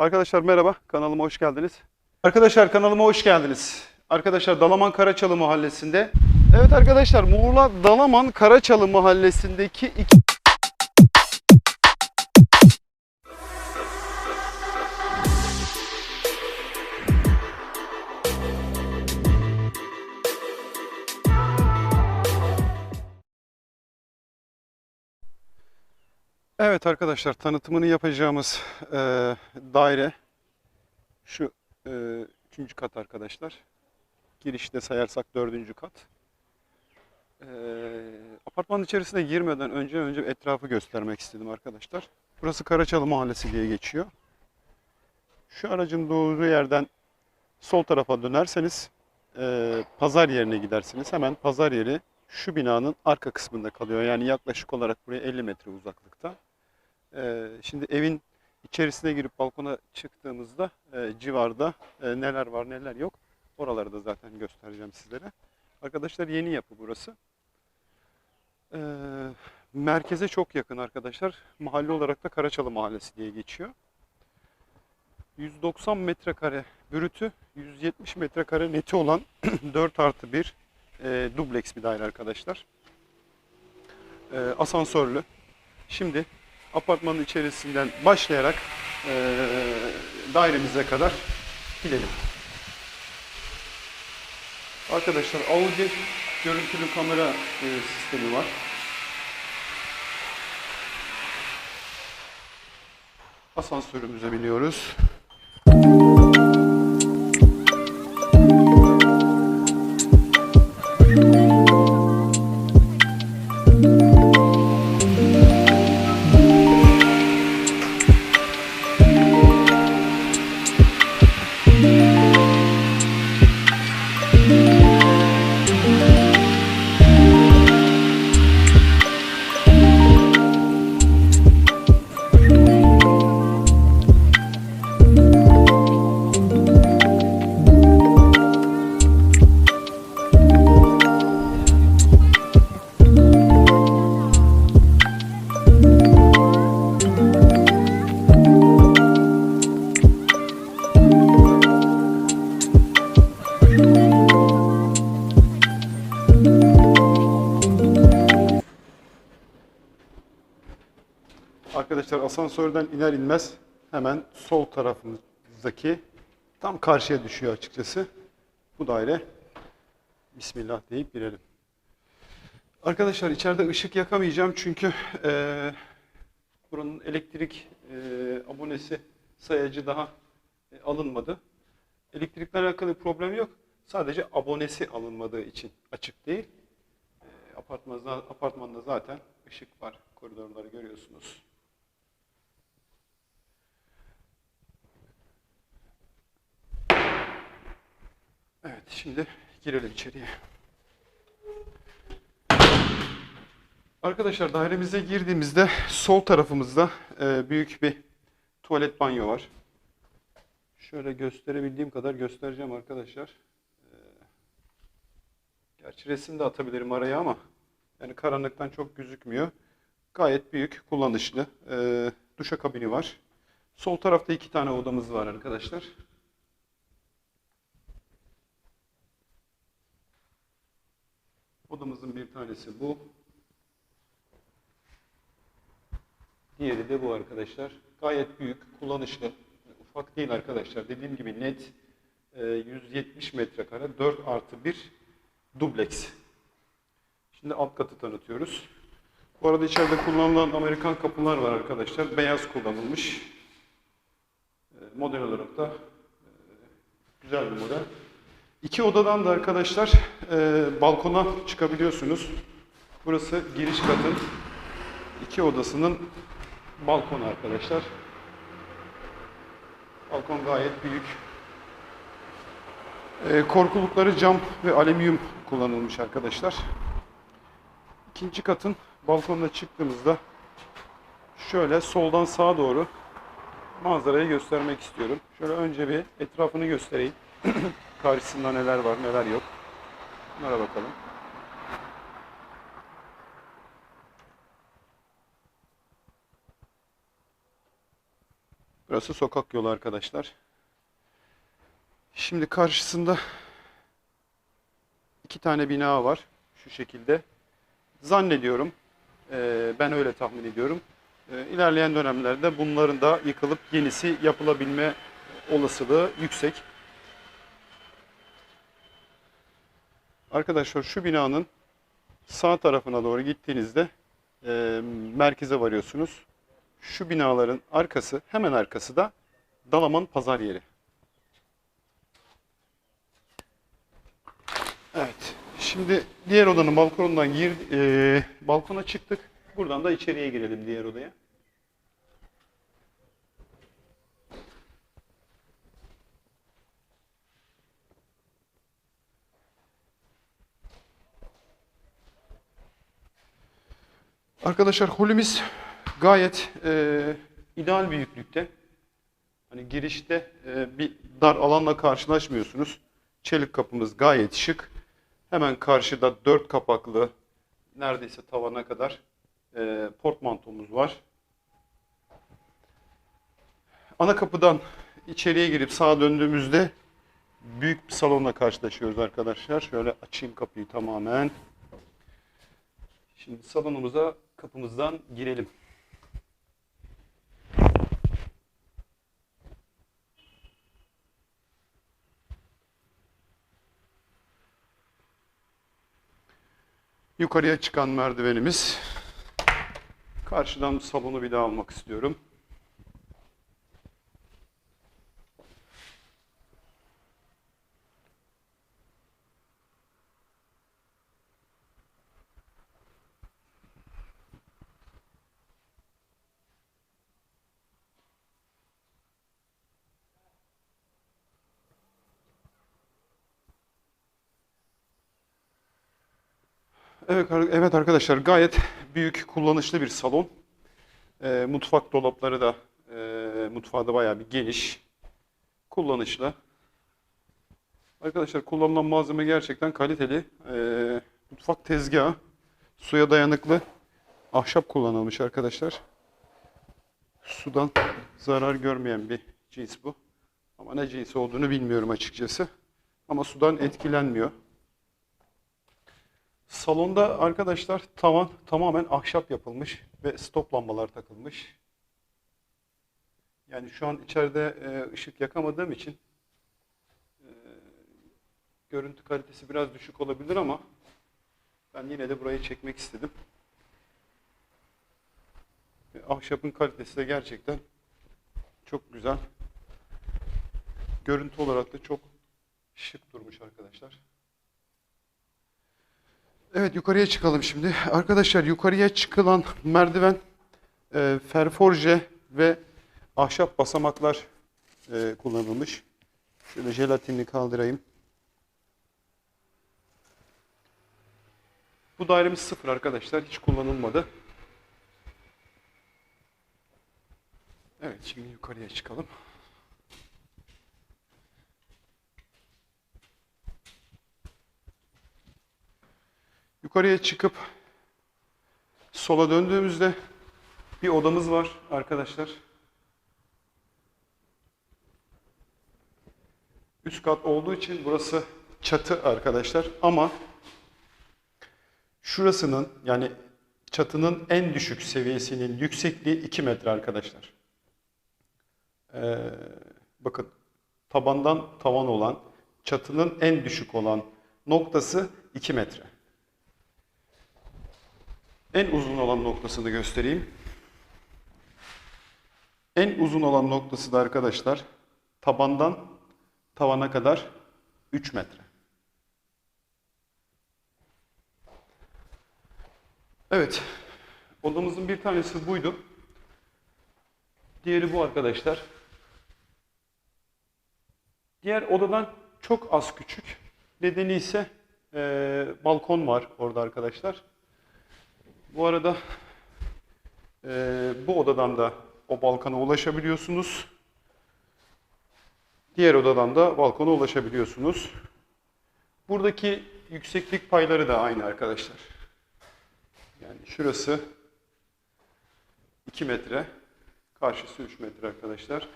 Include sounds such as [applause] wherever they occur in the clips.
Arkadaşlar merhaba, kanalıma hoş geldiniz. Arkadaşlar kanalıma hoş geldiniz. Arkadaşlar Dalaman Karaçalı Mahallesi'nde. Evet arkadaşlar Muğla Dalaman Karaçalı Mahallesi'ndeki iki... Evet arkadaşlar tanıtımını yapacağımız e, daire şu e, üçüncü kat arkadaşlar. Girişte sayarsak dördüncü kat. E, apartmanın içerisine girmeden önce önce etrafı göstermek istedim arkadaşlar. Burası Karaçalı Mahallesi diye geçiyor. Şu aracın doğduğu yerden sol tarafa dönerseniz e, pazar yerine gidersiniz. Hemen pazar yeri şu binanın arka kısmında kalıyor. Yani yaklaşık olarak buraya 50 metre uzaklıkta. Ee, şimdi evin içerisine girip balkona çıktığımızda e, civarda e, neler var neler yok oraları da zaten göstereceğim sizlere. Arkadaşlar yeni yapı burası. Ee, merkeze çok yakın arkadaşlar. Mahalle olarak da Karaçalı Mahallesi diye geçiyor. 190 metrekare bürütü, 170 metrekare neti olan [clears throat] 4 artı 1 e, dubleks bir daire arkadaşlar. E, asansörlü. Şimdi apartmanın içerisinden başlayarak e, dairemize kadar gidelim. Arkadaşlar Audi görüntülü kamera e, sistemi var. Asansörümüze biniyoruz. Arkadaşlar asansörden iner inmez hemen sol tarafımızdaki tam karşıya düşüyor açıkçası. Bu daire. Bismillah deyip girelim. Arkadaşlar içeride ışık yakamayacağım çünkü eee, buranın elektrik eee, abonesi sayacı daha e, alınmadı. Elektrikle alakalı problem yok. Sadece abonesi alınmadığı için açık değil. Eee, apartmanda, apartmanda zaten ışık var. Koridorları görüyorsunuz. Evet, şimdi girelim içeriye. Arkadaşlar dairemize girdiğimizde sol tarafımızda e, büyük bir tuvalet banyo var. Şöyle gösterebildiğim kadar göstereceğim arkadaşlar. E, gerçi resim de atabilirim araya ama yani karanlıktan çok gözükmüyor. Gayet büyük, kullanışlı. E, duşakabini var. Sol tarafta iki tane odamız var arkadaşlar. Odamızın bir tanesi bu. Diğeri de bu arkadaşlar. Gayet büyük, kullanışlı. Ufak değil arkadaşlar. Dediğim gibi net e, 170 metrekare 4 artı 1 dubleks. Şimdi alt katı tanıtıyoruz. Bu arada içeride kullanılan Amerikan kapılar var arkadaşlar. Beyaz kullanılmış. E, Model olarak da e, güzel bir model. İki odadan da arkadaşlar e, balkona çıkabiliyorsunuz. Burası giriş katın iki odasının balkonu arkadaşlar. Balkon gayet büyük. E, korkulukları cam ve alüminyum kullanılmış arkadaşlar. İkinci katın balkonuna çıktığımızda şöyle soldan sağa doğru manzarayı göstermek istiyorum. Şöyle önce bir etrafını göstereyim. [clears throat] Karşısında neler var neler yok. Bunlara bakalım. Burası sokak yolu arkadaşlar. Şimdi karşısında iki tane bina var şu şekilde. Zannediyorum, ben öyle tahmin ediyorum. Eee, ilerleyen dönemlerde bunların da yıkılıp yenisi yapılabilme olasılığı yüksek. Arkadaşlar şu binanın sağ tarafına doğru gittiğinizde eee, merkeze varıyorsunuz. Şu binaların arkası, hemen arkası da Dalaman Pazar Yeri. Evet. Şimdi diğer odanın balkonundan gir, eee, balkona çıktık. Buradan da içeriye girelim diğer odaya. Arkadaşlar holümüz gayet eee, ideal büyüklükte. Hani girişte eee, bir dar alanla karşılaşmıyorsunuz. Çelik kapımız gayet şık. Hemen karşıda dört kapaklı neredeyse tavana kadar eee portmantomuz var. Ana kapıdan içeriye girip sağa döndüğümüzde büyük bir salonla karşılaşıyoruz arkadaşlar. Şöyle açayım kapıyı tamamen. Şimdi salonumuza kapımızdan girelim. Yukarıya çıkan merdivenimiz. Karşıdan salonu bir daha almak istiyorum. Evet, ar- evet arkadaşlar gayet büyük kullanışlı bir salon. Ee, mutfak dolapları da e, mutfağı bayağı bir geniş. Kullanışlı. Arkadaşlar kullanılan malzeme gerçekten kaliteli. Ee, mutfak tezgahı suya dayanıklı ahşap kullanılmış arkadaşlar. Sudan zarar görmeyen bir cins bu. Ama ne cinsi olduğunu bilmiyorum açıkçası. Ama sudan etkilenmiyor. Salonda arkadaşlar tavan tamamen ahşap yapılmış ve stop lambalar takılmış. Yani şu an içeride e, ışık yakamadığım için e, görüntü kalitesi biraz düşük olabilir ama ben yine de burayı çekmek istedim. Ve ahşapın kalitesi de gerçekten çok güzel. Görüntü olarak da çok şık durmuş arkadaşlar. Evet yukarıya çıkalım şimdi. Arkadaşlar yukarıya çıkılan merdiven e, ferforje ve ahşap basamaklar e, kullanılmış. Şöyle jelatinini kaldırayım. Bu dairemiz sıfır arkadaşlar. Hiç kullanılmadı. Evet şimdi yukarıya çıkalım. Yukarıya çıkıp sola döndüğümüzde bir odamız var arkadaşlar. Üst kat olduğu için burası çatı arkadaşlar ama şurasının yani çatının en düşük seviyesinin yüksekliği 2 metre arkadaşlar. Ee, bakın tabandan tavan olan çatının en düşük olan noktası 2 metre. En uzun olan noktasını göstereyim. En uzun olan noktası da arkadaşlar tabandan tavana kadar 3 metre. Evet. Odamızın bir tanesi buydu. Diğeri bu arkadaşlar. Diğer odadan çok az küçük. Nedeni ise eee, balkon var orada arkadaşlar. Bu arada e, bu odadan da o balkona ulaşabiliyorsunuz. Diğer odadan da balkona ulaşabiliyorsunuz. Buradaki yükseklik payları da aynı arkadaşlar. Yani şurası 2 metre, karşısı 3 metre arkadaşlar.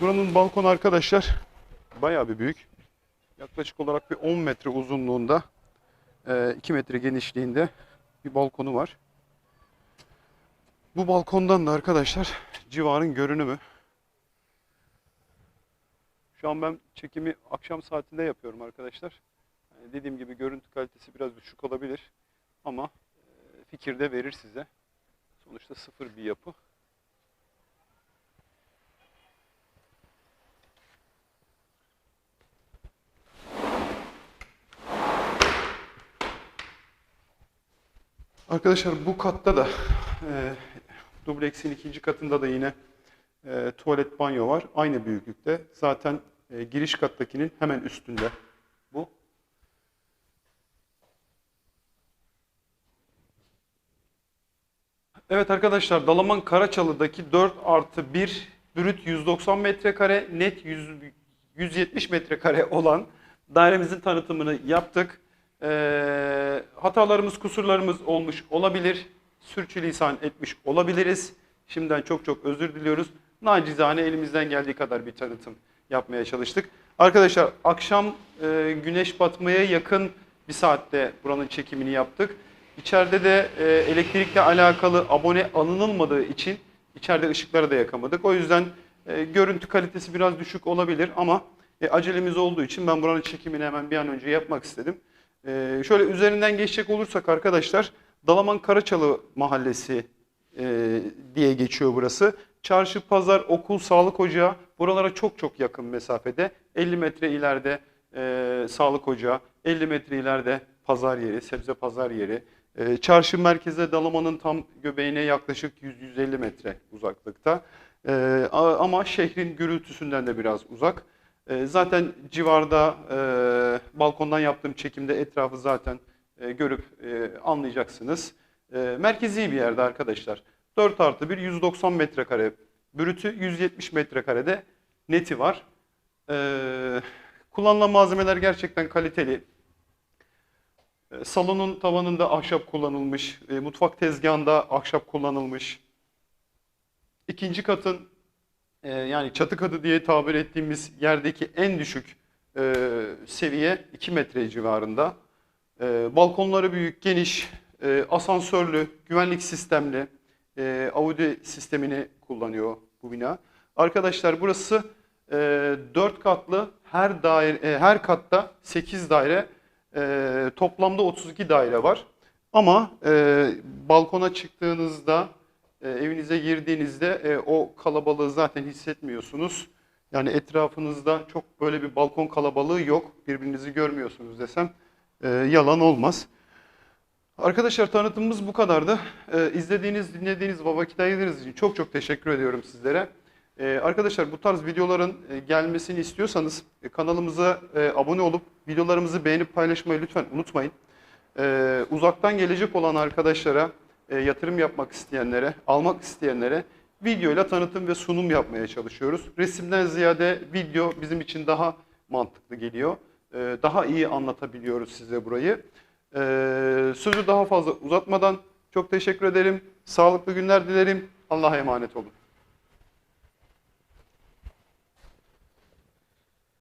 Buranın balkon arkadaşlar bayağı bir büyük. Yaklaşık olarak bir 10 metre uzunluğunda 2 metre genişliğinde bir balkonu var. Bu balkondan da arkadaşlar civarın görünümü. Şu an ben çekimi akşam saatinde yapıyorum arkadaşlar. Yani dediğim gibi görüntü kalitesi biraz düşük olabilir ama e, fikir de verir size. Sonuçta sıfır bir yapı. Arkadaşlar bu katta da e, dubleksin ikinci katında da yine e, tuvalet banyo var. Aynı büyüklükte. Zaten e, giriş kattakinin hemen üstünde bu. Evet arkadaşlar Dalaman Karaçalı'daki 4 artı 1 brüt 190 metrekare net 100, 170 metrekare olan dairemizin tanıtımını yaptık. Ee, hatalarımız, kusurlarımız olmuş olabilir. Sürçülisan etmiş olabiliriz. Şimdiden çok çok özür diliyoruz. Nacizane elimizden geldiği kadar bir tanıtım yapmaya çalıştık. Arkadaşlar akşam e, güneş batmaya yakın bir saatte buranın çekimini yaptık. İçeride de e, elektrikle alakalı abone alınılmadığı için içeride ışıkları da yakamadık. O yüzden e, görüntü kalitesi biraz düşük olabilir ama e, acelemiz olduğu için ben buranın çekimini hemen bir an önce yapmak istedim. E, şöyle üzerinden geçecek olursak arkadaşlar Dalaman Karaçalı Mahallesi e, diye geçiyor burası. Çarşı, pazar, okul, sağlık ocağı buralara çok çok yakın mesafede. 50 metre ileride e, sağlık ocağı, 50 metre ileride pazar yeri, sebze pazar yeri. E, çarşı merkeze Dalaman'ın tam göbeğine yaklaşık 100-150 metre uzaklıkta. E, ama şehrin gürültüsünden de biraz uzak. E, zaten civarda e, balkondan yaptığım çekimde etrafı zaten e, görüp e, anlayacaksınız. E, merkezi bir yerde arkadaşlar. 4 artı 1 190 metrekare brütü 170 metrekarede neti var. E, kullanılan malzemeler gerçekten kaliteli. E, Salonun tavanında ahşap kullanılmış, e, mutfak tezgahında ahşap kullanılmış. İkinci katın e, yani çatı katı diye tabir ettiğimiz yerdeki en düşük e, seviye 2 metre civarında. E, balkonları büyük, geniş, e, asansörlü, güvenlik sistemli, e, Audi sistemini kullanıyor bu bina. Arkadaşlar burası e, 4 katlı, her daire, e, her katta 8 daire, e, toplamda 32 daire var. Ama e, balkona çıktığınızda, e, evinize girdiğinizde e, o kalabalığı zaten hissetmiyorsunuz. Yani etrafınızda çok böyle bir balkon kalabalığı yok. Birbirinizi görmüyorsunuz desem e, yalan olmaz. Arkadaşlar tanıtımımız bu kadardı. Ee, izlediğiniz, dinlediğiniz ve vakit ayırdığınız için çok çok teşekkür ediyorum sizlere. Ee, arkadaşlar bu tarz videoların e, gelmesini istiyorsanız e, kanalımıza e, abone olup videolarımızı beğenip paylaşmayı lütfen unutmayın. Ee, uzaktan gelecek olan arkadaşlara, e, yatırım yapmak isteyenlere, almak isteyenlere videoyla tanıtım ve sunum yapmaya çalışıyoruz. Resimden ziyade video bizim için daha mantıklı geliyor. Ee, daha iyi anlatabiliyoruz size burayı. Ee, sözü daha fazla uzatmadan çok teşekkür ederim. Sağlıklı günler dilerim. Allah'a emanet olun.